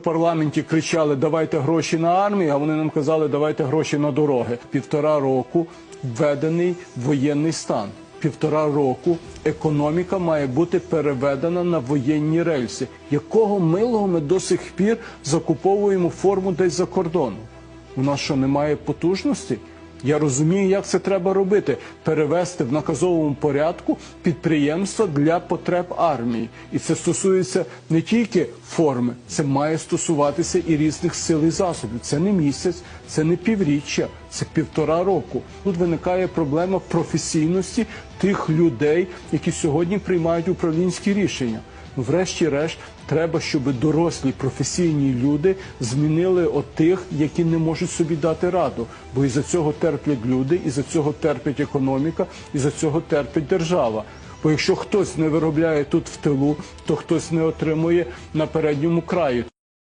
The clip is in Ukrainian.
В парламенті кричали давайте гроші на армію, а вони нам казали давайте гроші на дороги. Півтора року введений воєнний стан. Півтора року економіка має бути переведена на воєнні рельси. Якого милого ми до сих пір закуповуємо форму десь за кордоном? У нас що немає потужності? Я розумію, як це треба робити: перевести в наказовому порядку підприємства для потреб армії. І це стосується не тільки форми, це має стосуватися і різних сил і засобів. Це не місяць, це не півріччя, це півтора року. Тут виникає проблема професійності тих людей, які сьогодні приймають управлінські рішення. Ну, врешті-решт, треба, щоб дорослі професійні люди змінили тих, які не можуть собі дати раду. Бо із за цього терплять люди, і за цього терпить економіка, і за цього терпить держава. Бо якщо хтось не виробляє тут в тилу, то хтось не отримує на передньому краї.